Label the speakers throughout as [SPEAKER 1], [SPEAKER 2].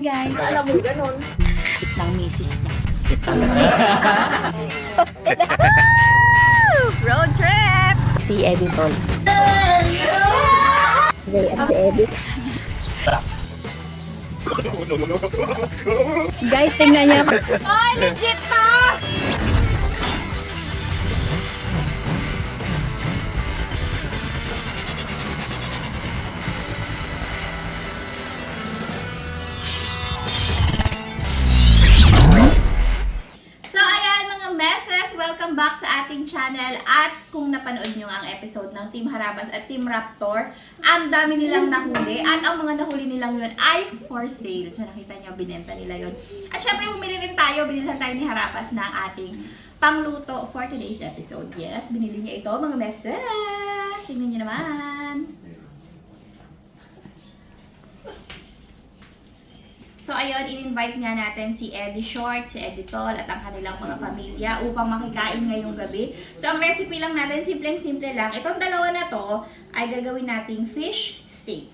[SPEAKER 1] Guys,
[SPEAKER 2] Alam mo, ganun.
[SPEAKER 1] ng misis niya. Road trip! Si Eddie Tol. Ray at si Eddie. Guys, tingnan niya. Ay, legit to! Welcome back sa ating channel at kung napanood nyo ang episode ng Team Harabas at Team Raptor, ang dami nilang nahuli at ang mga nahuli nilang yun ay for sale. So nakita nyo, binenta nila yun. At syempre bumili rin tayo, binili tayo ni Harabas ng ating pangluto for today's episode. Yes, binili niya ito mga meses. Tingnan nyo naman. So ayun, in-invite nga natin si Eddie Short, si Eddie Tol at ang kanilang mga pamilya upang makikain ngayong gabi. So ang recipe lang natin, simpleng-simple lang. Itong dalawa na to ay gagawin nating fish steak.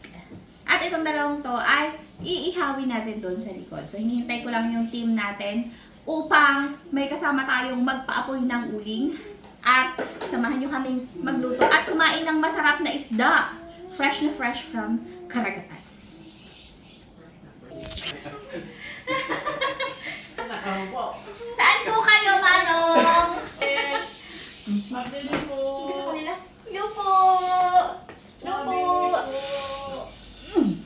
[SPEAKER 1] At itong dalawang to ay iihawin natin doon sa likod. So hinihintay ko lang yung team natin upang may kasama tayong magpaapoy ng uling at samahan nyo kaming magluto at kumain ng masarap na isda. Fresh na fresh from karagatan. Saan po kayo, Manong? Gusto ko nila. Hello po! Hello po!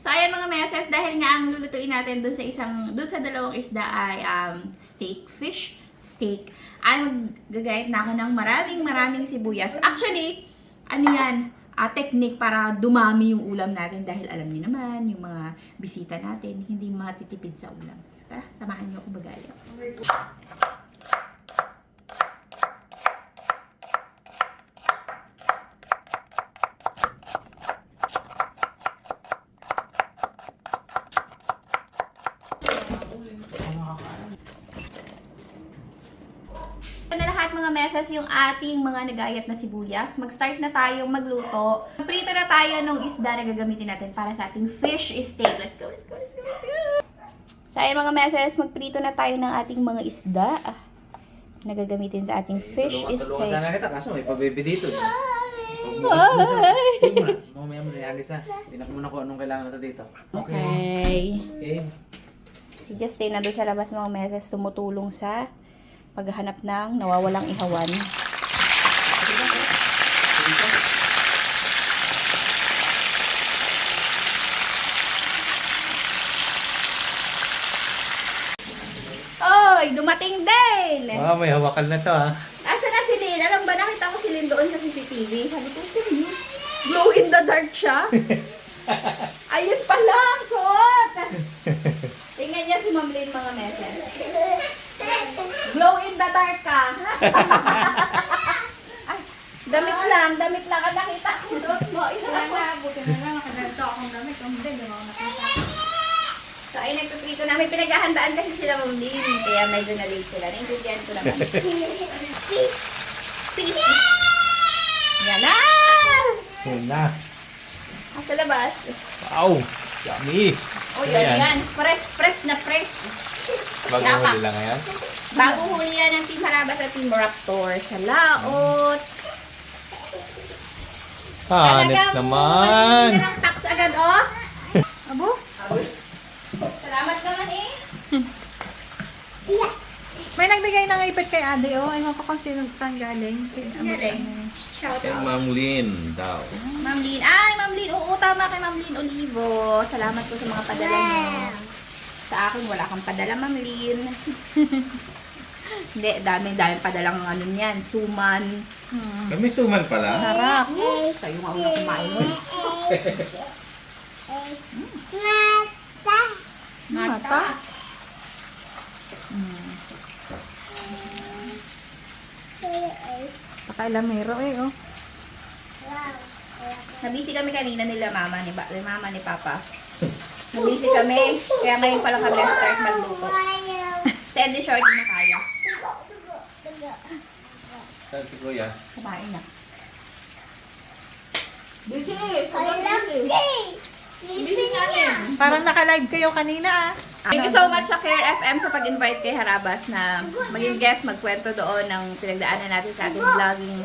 [SPEAKER 1] So, ayan mga meses, dahil nga ang lulutuin natin dun sa isang, dun sa dalawang isda ay um, steak, fish steak, ay maggagayat na ako ng maraming maraming sibuyas. Actually, ano yan, ah, technique para dumami yung ulam natin dahil alam niyo naman, yung mga bisita natin, hindi matitipid sa ulam. Tara, samahan niyo ako magayo. Mga mesas yung ating mga nagayat na sibuyas. Mag-start na tayong magluto. Prito na tayo nung isda na gagamitin natin para sa ating fish steak. Let's go, let's go, let's go, let's go! So ayun mga mesas, magprito na tayo ng ating mga isda na gagamitin sa ating fish
[SPEAKER 3] Tulungan- tulungan
[SPEAKER 1] steak.
[SPEAKER 3] sana kita kaso may pabebe dito.
[SPEAKER 1] Ay!
[SPEAKER 3] Mamaya mo na iagis ha. Tinak mo na kung anong kailangan natin dito.
[SPEAKER 1] Okay.
[SPEAKER 3] Okay.
[SPEAKER 1] Si Justin na doon sa labas mga meses tumutulong sa paghahanap ng nawawalang ihawan. Oy, dumating din!
[SPEAKER 3] Ah, may hawakan na to ha.
[SPEAKER 1] Asa na si Lynn? Alam ba, nakita ko si Lynn doon sa CCTV. Sabi ko, yun? Glow in the dark siya. Ayun pala, ang suot! Tingnan niya si Ma'am Lynn mga meses. Glow in the dark ka. Ay, damit lang, damit lang ang nakita ko. Suot mo, isa lang na.
[SPEAKER 2] Buti na lang, nakaganto akong gamit. Kung hindi, di mo ako nakita.
[SPEAKER 1] So, ay nagpiprito na. May pinaghahandaan kasi sila Ma'am Lynn. Kaya medyo na-late sila. Naintindihan ko naman. Peace. Yan na!
[SPEAKER 3] Yun na.
[SPEAKER 1] Ah, sa labas.
[SPEAKER 3] Wow! Yummy!
[SPEAKER 1] Oh, yan, yan. Press, press na press.
[SPEAKER 3] Bago
[SPEAKER 1] Lapa.
[SPEAKER 3] huli lang ngayon.
[SPEAKER 1] Bago huli yan ng Team Harabas at Team Raptor sa laot.
[SPEAKER 3] Hanip
[SPEAKER 1] Talagang
[SPEAKER 3] naman!
[SPEAKER 1] Hindi na lang tax agad, oh. Abo? Salamat naman eh.
[SPEAKER 2] May nagbigay ng ipit kay Ate, oh. Ewan ko kung sino saan galing.
[SPEAKER 1] Galing. Shout
[SPEAKER 3] Kay
[SPEAKER 1] out.
[SPEAKER 3] Ma'am Lynn daw.
[SPEAKER 1] Ma'am Lynn. Ay, Ma'am Lynn. Oo, tama kay Ma'am Lynn Olivo. Salamat po sa mga padala niyo. Sa akin, wala kang padala, Ma'am Lynn. Hindi, dami, dami padalang ano niyan. Suman.
[SPEAKER 3] Kami suman pala.
[SPEAKER 1] Sarap. Kayo nga una kumain nun.
[SPEAKER 2] Mata? Pakailamero eh, oh.
[SPEAKER 1] Nabisi kami kanina nila mama ni, ba, ni mama ni papa. Nabisi kami. Kaya ngayon pa lang kami start magluto. Send the short na kaya.
[SPEAKER 3] Saan si Kuya?
[SPEAKER 1] Kumain na. Busy! Sobrang busy! Busy natin!
[SPEAKER 2] Parang naka-live kayo kanina, ah.
[SPEAKER 1] Thank you so much sa Care FM sa pag-invite kay Harabas na maging guest, magkwento doon ng pinagdaanan natin sa ating vlogging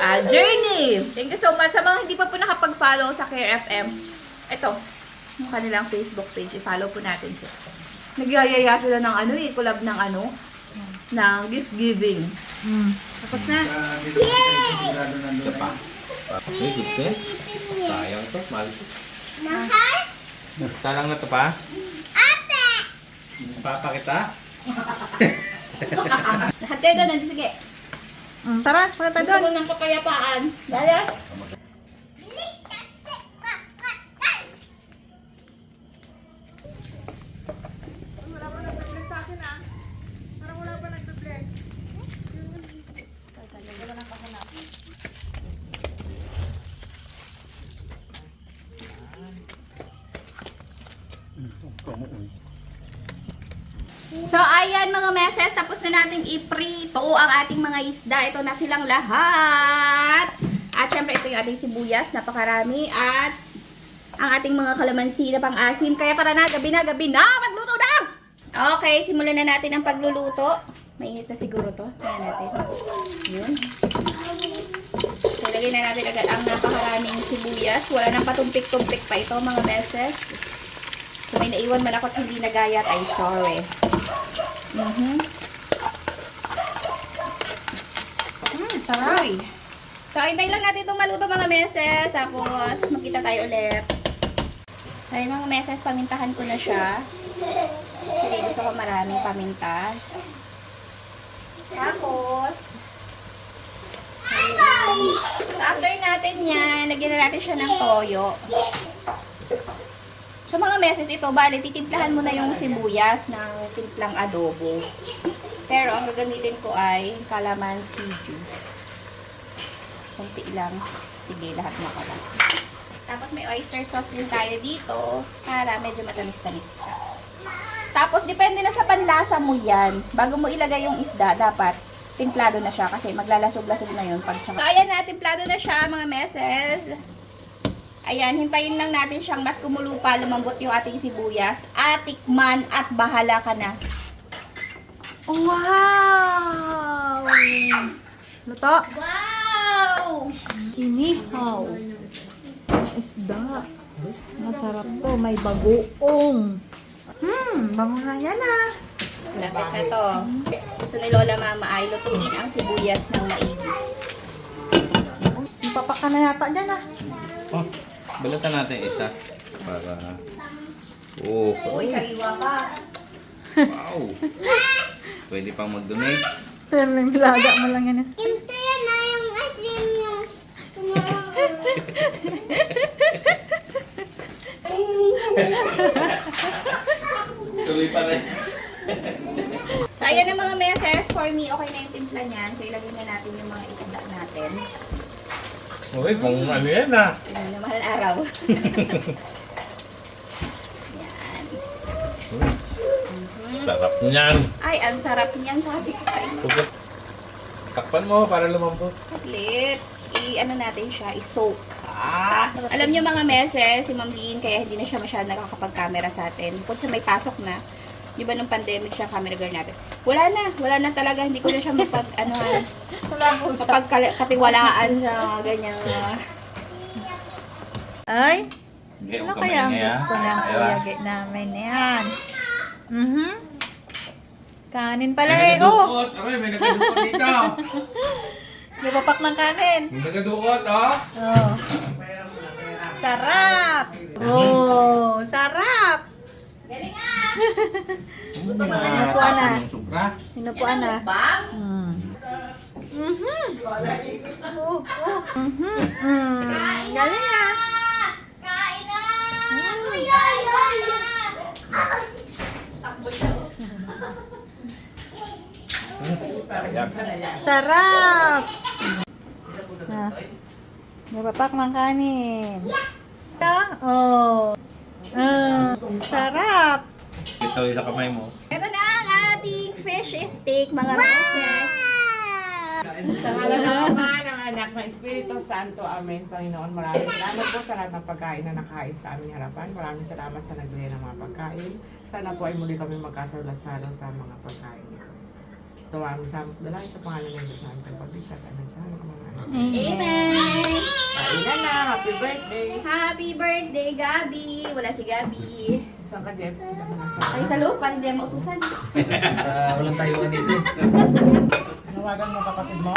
[SPEAKER 1] ah, journey. Thank you so much. Sa mga hindi pa po nakapag-follow sa Care FM, ito, yung kanilang Facebook page, i-follow po natin sila. Nagyayaya sila ng ano eh, collab ng ano, ng gift giving.
[SPEAKER 2] Mm. Tapos na.
[SPEAKER 3] Ito pa. Ay, gusto eh. Sayang to. Mahal.
[SPEAKER 4] Mahal?
[SPEAKER 3] Salang na to pa?
[SPEAKER 4] Ate!
[SPEAKER 3] Papa kita?
[SPEAKER 1] Lahat kayo doon, sige.
[SPEAKER 2] Mm, tara, punta
[SPEAKER 1] Gusto
[SPEAKER 2] doon.
[SPEAKER 1] ko ng kapayapaan. Dali.
[SPEAKER 4] Bilis kasi! Kakatan!
[SPEAKER 1] So, ayan mga meses, tapos na nating iprito ang ating mga isda. Ito na silang lahat. At syempre, ito yung ating sibuyas, napakarami. At ang ating mga kalamansi na pang-asim. Kaya tara na, gabi na, gabi na, magluto na! Okay, simulan na natin ang pagluluto. Mainit na siguro to. Tingnan natin. Yun. So, na natin agad ang napakaraming sibuyas. Wala nang patumpik-tumpik pa ito mga meses. Kung may naiwan man ako at hindi nagayat, ay sorry. Mhm.
[SPEAKER 2] Mm, sarap.
[SPEAKER 1] Uy. So, hintayin lang natin itong maluto mga meses. Tapos, magkita tayo ulit. So, yun mga meses, pamintahan ko na siya. Kasi gusto ko maraming paminta. Tapos, so, after natin yan, lagyan na natin siya ng toyo. So mga meses ito, bali, titimplahan mo na yung sibuyas ng timplang adobo. Pero ang gagamitin ko ay calamansi juice. Kunti lang. Sige, lahat na pala. Tapos may oyster sauce din tayo dito para medyo matamis-tamis siya. Tapos depende na sa panlasa mo yan. Bago mo ilagay yung isda, dapat timplado na siya kasi maglalasog-lasog na yun pag tsaka. So ayan na, timplado na siya mga meses. Ayan, hintayin lang natin siyang mas kumulupa, lumambot yung ating sibuyas. At tikman at bahala ka na.
[SPEAKER 2] Wow! Luto.
[SPEAKER 1] Wow!
[SPEAKER 2] Inihaw. Isda. Masarap to. May bagoong. Hmm, bango na yan ah.
[SPEAKER 1] Lapit na to. Gusto ni Lola Mama ay lutuin ang sibuyas ng maigi.
[SPEAKER 2] Ipapak ka na yata dyan ah.
[SPEAKER 3] Oh, balatan natin isa. Para... Oh,
[SPEAKER 1] Uy, sariwa pa.
[SPEAKER 3] wow. Pwede pang mag-donate.
[SPEAKER 2] Pero nilaga mo lang yan.
[SPEAKER 4] Ito yan na yung asin yung...
[SPEAKER 3] Tuloy pa rin.
[SPEAKER 1] So, ayan na mga meses. For me, okay na yung timpla niyan. So, ilagay na natin yung mga isda natin.
[SPEAKER 5] Uy, kung ano yan ah.
[SPEAKER 1] Na, mahal araw. Yan.
[SPEAKER 5] Sarap niyan.
[SPEAKER 1] Ay, ang sarap niyan. Sabi ko sa inyo.
[SPEAKER 5] Puput. Takpan mo para lumambot.
[SPEAKER 1] Saglit. I-ano natin siya, i-soak. Ah, alam niyo mga meses, si Ma'am Lynn, kaya hindi na siya masyadong nakakapag-camera sa atin. Bukod sa may pasok na, di ba nung pandemic siya camera girl natin. Wala na, wala na talaga, hindi ko na siya mapag, ano,
[SPEAKER 2] po
[SPEAKER 1] mapagkatiwalaan sa ganyang, ah,
[SPEAKER 2] Ay,
[SPEAKER 3] Hindi,
[SPEAKER 2] ano
[SPEAKER 3] ka
[SPEAKER 2] kaya ang gusto ng kuyagi namin yan? Mhm. Kanin pala eh. Oh,
[SPEAKER 5] nagadukot. Aray, may nagadukot dito.
[SPEAKER 2] napapak ng kanin.
[SPEAKER 5] May nagadukot, oh.
[SPEAKER 2] Oh. Sarap! Oh, sarap! Sinupuan na.
[SPEAKER 3] Yung sobra.
[SPEAKER 2] Sinupuan na. Mm. Mhm. Oh, oh. Mhm. Mm. Galing ah.
[SPEAKER 4] Kain na! Uy, uy, uy!
[SPEAKER 2] Sarap! Ah. Napapak ng kanin. Oh. Ah, sarap!
[SPEAKER 3] Ito yung kamay mo.
[SPEAKER 1] Ito na ang ating fish steak, mga meses.
[SPEAKER 6] Sa ngalan ng Ama, ng Anak, ng Espiritu Santo. Amen. Panginoon, maraming salamat po sa lahat ng pagkain na nakain sa aming harapan. Maraming salamat sa nagbigay ng mga pagkain. Sana po ay muli kami magkasalo-salo sa mga pagkain. Tawag sa dalangin sa pangalan ng Diyos namin pagbigkas at nagsama ka mga anak.
[SPEAKER 1] Amen!
[SPEAKER 6] Kailan na, happy birthday!
[SPEAKER 1] Happy birthday, Gabi! Wala si Gabi.
[SPEAKER 6] Saan ka, Jeff?
[SPEAKER 1] Ay, sa loob, para hindi mo utusan.
[SPEAKER 3] Para walang tayuan dito.
[SPEAKER 6] Nawagan mo kapatid mo?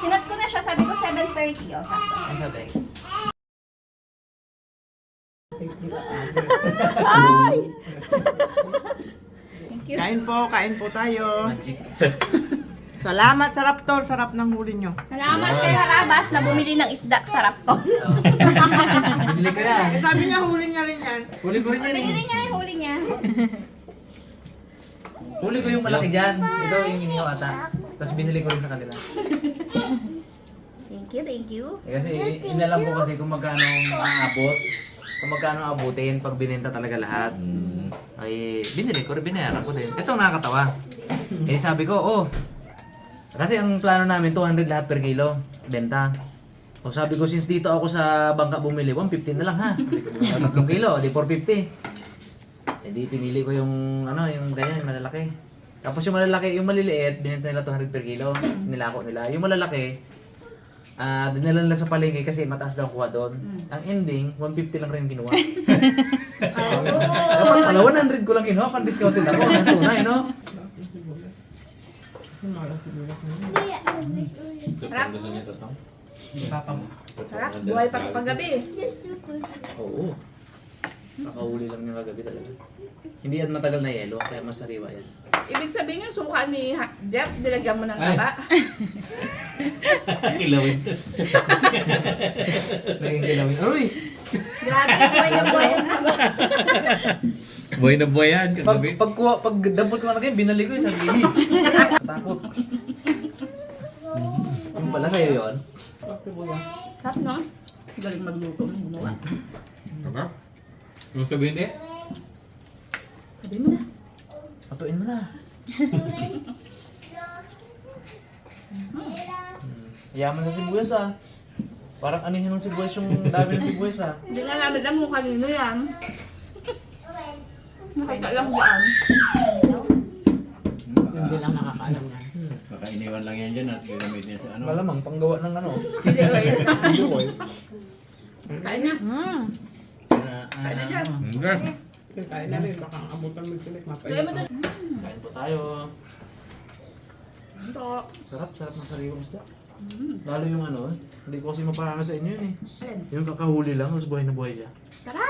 [SPEAKER 1] Sinat ko na siya, sabi ko 7.30. O, sakto.
[SPEAKER 3] Sabi?
[SPEAKER 1] Thank you.
[SPEAKER 6] Kain po, kain po tayo.
[SPEAKER 3] Magic.
[SPEAKER 6] Salamat sa Raptor, sarap ng huli nyo.
[SPEAKER 1] Salamat kay Harabas na bumili ng isda. Sarap to.
[SPEAKER 3] Bibili ko yan.
[SPEAKER 6] Eh, sabi niya huli niya rin yan.
[SPEAKER 3] Huli ko rin yan eh.
[SPEAKER 1] Binili niya yung huli niya.
[SPEAKER 3] Huli ko yung malaki dyan. Ito yung inihaw ata. Tapos binili ko rin sa kanila.
[SPEAKER 1] Thank you, thank you.
[SPEAKER 3] Eh, kasi inalam ko kasi kung magkano aabot. Kung magkano abutin pag binenta talaga lahat. Ay, binili ko rin, binayaran ko din. Ito nakakatawa. Eh sabi ko, oh. Kasi ang plano namin 200 lahat per kilo. Benta. O sabi ko, since dito ako sa bangka bumili, 150 na lang ha. 3 kilo, di 450. Eh di pinili ko yung ano, yung ganyan, yung malalaki. Tapos yung malalaki, yung maliliit, binenta nila 200 per kilo. Nilako nila. Yung malalaki, ah dinala nila sa palengke kasi mataas daw kuha doon. Ang ending, 150 lang rin kinuha. Dapat pala 100 ko lang kinuha, pang discounted ako. Ang tunay, no? Mo.
[SPEAKER 1] Sarap. Buhay pa pag gabi.
[SPEAKER 3] Oo. Nakahuli lang niya kagabi talaga. Hindi yan matagal na yelo, kaya mas sariwa yan.
[SPEAKER 6] Ibig sabihin yung suka ni Ha- Jeff, dilagyan mo ng
[SPEAKER 3] Ay.
[SPEAKER 6] taba.
[SPEAKER 3] Kilawin. Naging kilawin. Aroy!
[SPEAKER 1] Grabe, buhay na buhay.
[SPEAKER 5] Boy na boy yan.
[SPEAKER 3] Pag, pag, kuha, pag dampot ko na kayo, binalik ko yung sarili. Takot. Yung pala sa'yo yun.
[SPEAKER 1] Sarap, no? Galing magluto ng gumawa.
[SPEAKER 5] Ano? Sabihin eh?
[SPEAKER 1] Sabi mo na.
[SPEAKER 3] Patuin mo na. Yaman sa sibuyas ah. Parang anihin ng sibuyas yung dami ng sibuyas ah.
[SPEAKER 6] Hindi nga namin alam kung kanino yan. Nakita lang dyan. Hindi lang nakakaalam yan.
[SPEAKER 5] Baka iniwan lang yan dyan at ginamit niya sa ano.
[SPEAKER 3] Malamang panggawa ng ano.
[SPEAKER 6] Hindi,
[SPEAKER 3] eh.
[SPEAKER 6] Kain na.
[SPEAKER 2] Mm.
[SPEAKER 6] Kain na dyan.
[SPEAKER 5] Hindi.
[SPEAKER 6] Kain na rin, baka abutan mo sila.
[SPEAKER 1] Kaya mo doon.
[SPEAKER 3] Kain po tayo.
[SPEAKER 6] Ito.
[SPEAKER 3] Sarap, sarap ng sariwang isda. Lalo yung ano, hindi ko kasi maparana sa inyo yun eh. Yung kakahuli lang, tapos buhay na buhay siya.
[SPEAKER 1] Tara.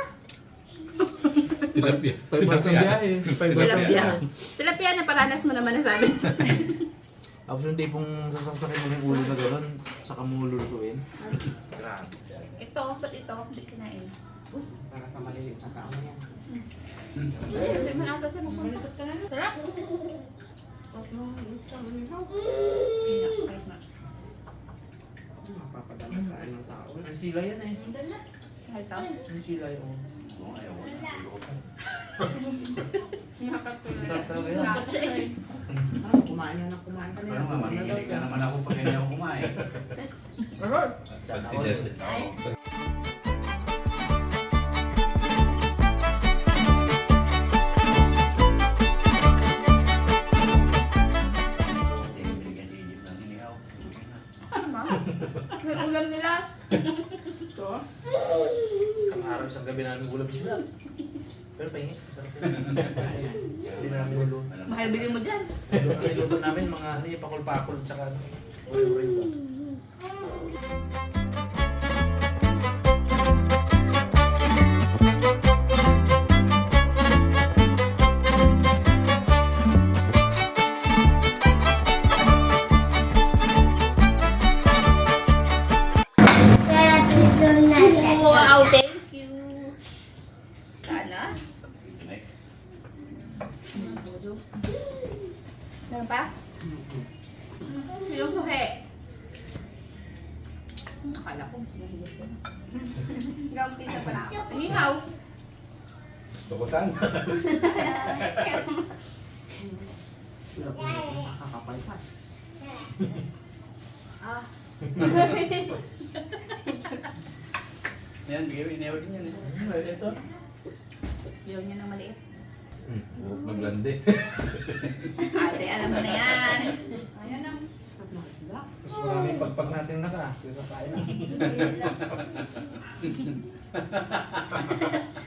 [SPEAKER 5] Tilapia.
[SPEAKER 3] 5 hours ng biyahe. 5 hours ng biyahe.
[SPEAKER 1] Tilapia na paranas mo naman na sa amin.
[SPEAKER 3] Tapos yung tipong sasaksakin mo yung ulo na gano'n, saka mo lulutuin. Grabe.
[SPEAKER 1] ito, ba't ito? Hindi kinain.
[SPEAKER 6] Para sa maliliit na tao na yan.
[SPEAKER 1] Hindi mo ata siya na. Sarap.
[SPEAKER 6] Mapapadala sa anong tao.
[SPEAKER 3] Ang sila yan eh.
[SPEAKER 1] Kahit ito.
[SPEAKER 3] Ang sila yun. Sarap talaga yan.
[SPEAKER 6] Ah, kumain na ng kumain ka na.
[SPEAKER 5] Parang nga, manigilig ka naman ako pag hindi ako kumain.
[SPEAKER 3] Sana all.
[SPEAKER 5] Suggested ako. Ng inihaw.
[SPEAKER 1] May ulam nila.
[SPEAKER 6] Ito.
[SPEAKER 3] Isang araw, isang gabi namin ulam sila. Pero yun. Hindi namin ulo.
[SPEAKER 1] Mahal bilhin mo dyan.
[SPEAKER 3] Ang niluto namin mga ano yung pakul-pakul tsaka ano. Ulo
[SPEAKER 1] Ah.
[SPEAKER 5] Yan, bigay inihaw din yan eh. Ito.
[SPEAKER 1] Ayaw niya ng maliit.
[SPEAKER 5] Hmm, buhok maglandi.
[SPEAKER 1] Ate, alam mo na yan.
[SPEAKER 3] Mas marami pagpag natin naka. Yung sa kain na.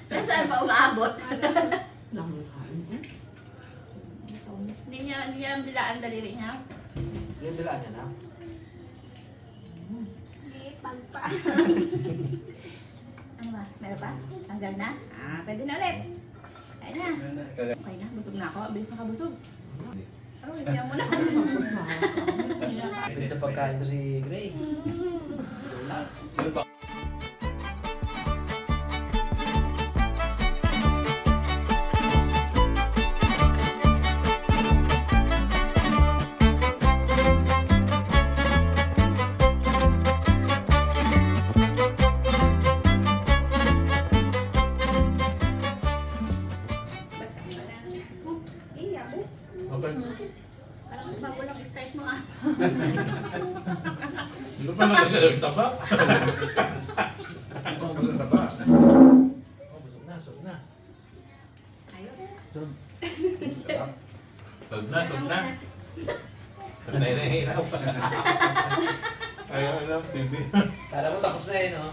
[SPEAKER 1] Saan saan pa umaabot? Hindi niya, hindi niya alam dilaan daliri niya.
[SPEAKER 3] Yung dilaan niya na.
[SPEAKER 4] Lipag pa.
[SPEAKER 1] Ano ba? Meron pa? Tanggal na? Ah, pwede na ulit. Kaya na. Okay na, busog na ako. Bilis na ka busog. Ano, hindi mo na.
[SPEAKER 3] Pwede sa pagkain to si Gray.
[SPEAKER 1] Iya,
[SPEAKER 5] Okay.
[SPEAKER 1] Parang bago lang start mo ah.
[SPEAKER 5] Ano pa nagtaba?
[SPEAKER 3] Ito ang busog na ba? Oh, busog na, busog na.
[SPEAKER 1] Ayos.
[SPEAKER 3] Sarap.
[SPEAKER 5] Sog na, sog na. Patay na hiraw. Ayaw na, hindi.
[SPEAKER 3] Kala mo tapos na eh, no?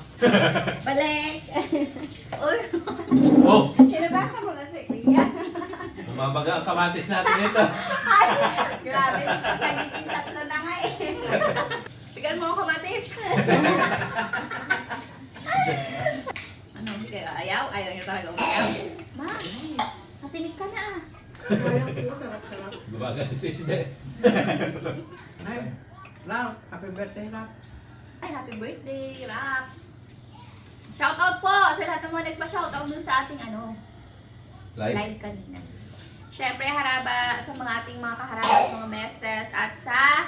[SPEAKER 1] Balik! Uy!
[SPEAKER 5] Oh!
[SPEAKER 4] Kinabasa mo na si Kuya.
[SPEAKER 5] Bumabaga ang kamatis natin ito.
[SPEAKER 4] Grabe, nagiging tatlo na nga eh.
[SPEAKER 1] Bigyan mo ako kamatis. ano, kaya ayaw? Ayaw niyo talaga umayaw. Ma, napinig ka na ah.
[SPEAKER 5] Gumaga si Sisde.
[SPEAKER 6] Ay, Lau, happy birthday, Lau.
[SPEAKER 1] Ay, happy birthday, Rap! Shoutout po sa lahat ng mga nagpa-shoutout dun sa ating ano, live kanina. Siyempre, haraba sa mga ating mga kaharabas, mga meses, at sa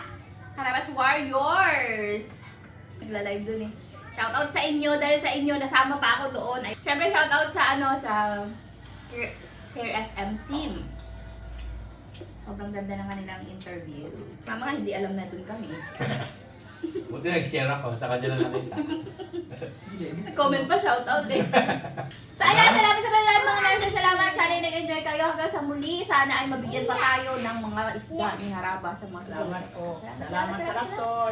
[SPEAKER 1] Harabas Warriors. Nagla-live dun eh. Shoutout sa inyo dahil sa inyo nasama pa ako doon. Siyempre, shoutout sa ano, sa Care, FM team. Sobrang ganda ng kanilang interview. Nga, hindi alam na dun kami.
[SPEAKER 5] Buti nag-share ako, sa kanya lang nakita.
[SPEAKER 1] Comment pa, shoutout eh. so ayan, salamat sa lahat mga nurses. Salamat. Sana ay nag-enjoy kayo hanggang sa muli. Sana ay mabigyan pa tayo ng mga isda ni Haraba sa mga
[SPEAKER 6] Salamat po.
[SPEAKER 1] Salamat,
[SPEAKER 6] sa. Raptor.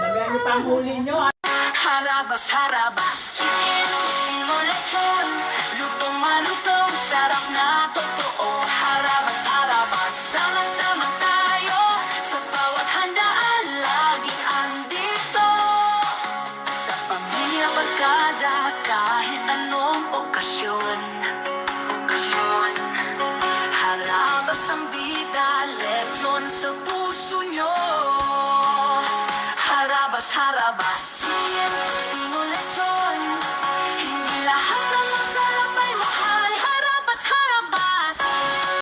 [SPEAKER 6] Damihan niyo pa ang huli niyo.
[SPEAKER 7] Harabas, harabas Chicken, simulation Lutong